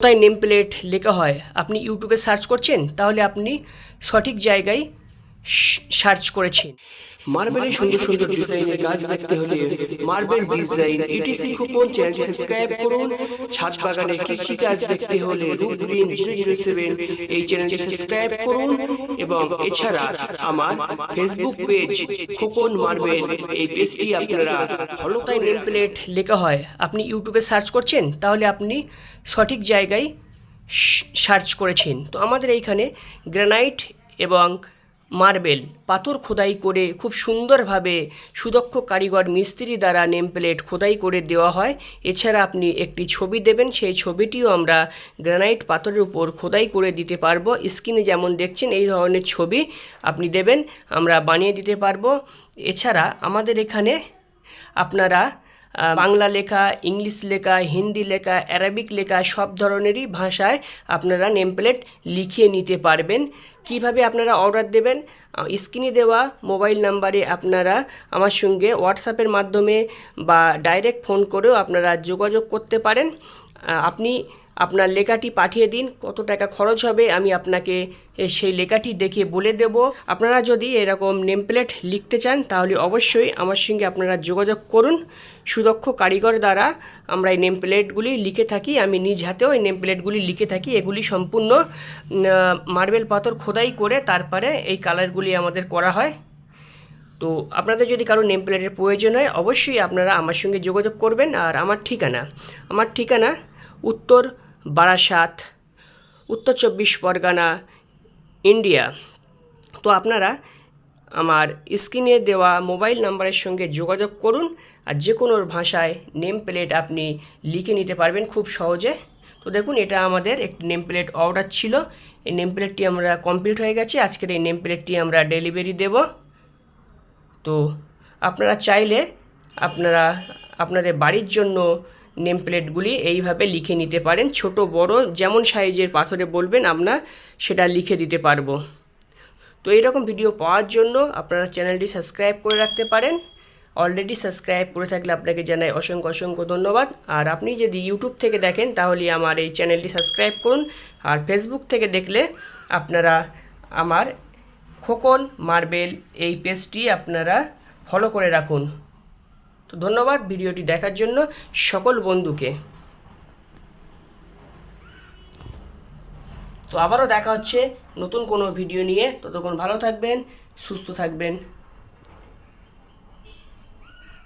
কোথায় name plate লেখা হয় আপনি ইউটিউবে সার্চ করছেন তাহলে আপনি সঠিক জায়গায় সার্চ করেছেন মার্বেলের সুন্দর সুন্দর ডিজাইনের কাজ দেখতে হলে marble design etc coupon channel subscribe করুন। ছাদ বাগানে কৃষি কাজ দেখতে হলে root green zero zero seven এই চ্যানেলটি সাবস্ক্রাইব করুন এবং এছাড়া আমার ফেসবুক পেজ খোকন মার্বেল এই পেজটি আপনারা ফলো নেম প্লেট লেখা হয় আপনি ইউটিউবে সার্চ করছেন তাহলে আপনি সঠিক জায়গায় সার্চ করেছেন। তো আমাদের এইখানে গ্রানাইট এবং মার্বেল, পাথর খোদাই করে খুব সুন্দরভাবে সুদক্ষ কারিগর মিস্ত্রি দ্বারা নেম প্লেট খোদাই করে দেওয়া হয়। এছাড়া আপনি একটি ছবি দেবেন, সেই ছবিটিও আমরা গ্রানাইট পাথরের উপর খোদাই করে দিতে পারব। স্ক্রিনে যেমন দেখছেন, এই ধরনের ছবি আপনি দেবেন, আমরা বানিয়ে দিতে পারব। এছাড়া আমাদের এখানে আপনারা বাংলা লেখা, ইংলিশ লেখা, হিন্দি লেখা অ্যারাবিক লেখা, সব ধরনেরই ভাষায় আপনারা নেম প্লেট লিখিয়ে নিতে পারবেন। কীভাবে আপনারা অর্ডার দেবেন? স্ক্রিনে দেওয়া মোবাইল নাম্বারে আপনারা আমার সঙ্গে হোয়াটসঅ্যাপের মাধ্যমে বা ডাইরেক্ট ফোন করেও আপনারা যোগাযোগ করতে পারেন। আপনি আপনার লেখাটি পাঠিয়ে দিন, কত টাকা খরচ হবে আমি আপনাকে সেই লেখাটি দেখে বলে দেব। আপনারা যদি এরকম নেম প্লেট লিখতে চান, তাহলে অবশ্যই আমার সঙ্গে আপনারা যোগাযোগ করুন। সুদক্ষ কারিগর দ্বারা আমরা এই নেম প্লেটগুলি লিখে থাকি। আমি নিজ হাতেও এই নেম প্লেটগুলি লিখে থাকি। এগুলি সম্পূর্ণ মার্বেল পাথর খোদাই করে তারপরে এই কালারগুলি আমাদের করা হয়। তো আপনাদের যদি কারও নেম প্লেটের প্রয়োজন হয়, অবশ্যই আপনারা আমার সঙ্গে যোগাযোগ করবেন। আর আমার ঠিকানা আমার ঠিকানা উত্তর বারাসাত, উত্তর চব্বিশ পরগনা, ইন্ডিয়া। তো আপনারা আমার স্ক্রিনে দেওয়া মোবাইল নাম্বারের সঙ্গে যোগাযোগ করুন আর যে কোনো ভাষায় নেম প্লেট আপনি লিখে নিতে পারবেন খুব সহজে। তো দেখুন, এটা আমাদের একটি নেম প্লেট অর্ডার ছিল। এই নেম প্লেটটি আমরা কমপ্লিট হয়ে গেছে। আজকের এই নেম প্লেটটি আমরা ডেলিভারি দেবো। তো আপনারা চাইলে আপনারা, আপনাদের বাড়ির জন্য নেম প্লেটগুলি এইভাবে লিখে নিতে পারেন। ছোট, বড়, যেমন সাইজের পাথরে বলবেন আমরা সেটা লিখে দিতে পারব। তো এইরকম ভিডিও পাওয়ার জন্য আপনারা চ্যানেলটি সাবস্ক্রাইব করে রাখতে পারেন। অলরেডি সাবস্ক্রাইব করে থাকলে আপনাকে জানাই অসংখ্য অসংখ্য ধন্যবাদ। আর আপনি যদি ইউটিউব থেকে দেখেন, তাহলে আমার এই চ্যানেলটি সাবস্ক্রাইব করুন। আর ফেসবুক থেকে দেখলে আপনারা আমার খোকন মার্বেল এই পেজটি আপনারা ফলো করে রাখুন। তো ধন্যবাদ ভিডিওটি দেখার জন্য সকল বন্ধুকে। তো আবারও দেখা হচ্ছে নতুন কোনো ভিডিও নিয়ে। ততক্ষণ ভালো থাকবেন, সুস্থ থাকবেন।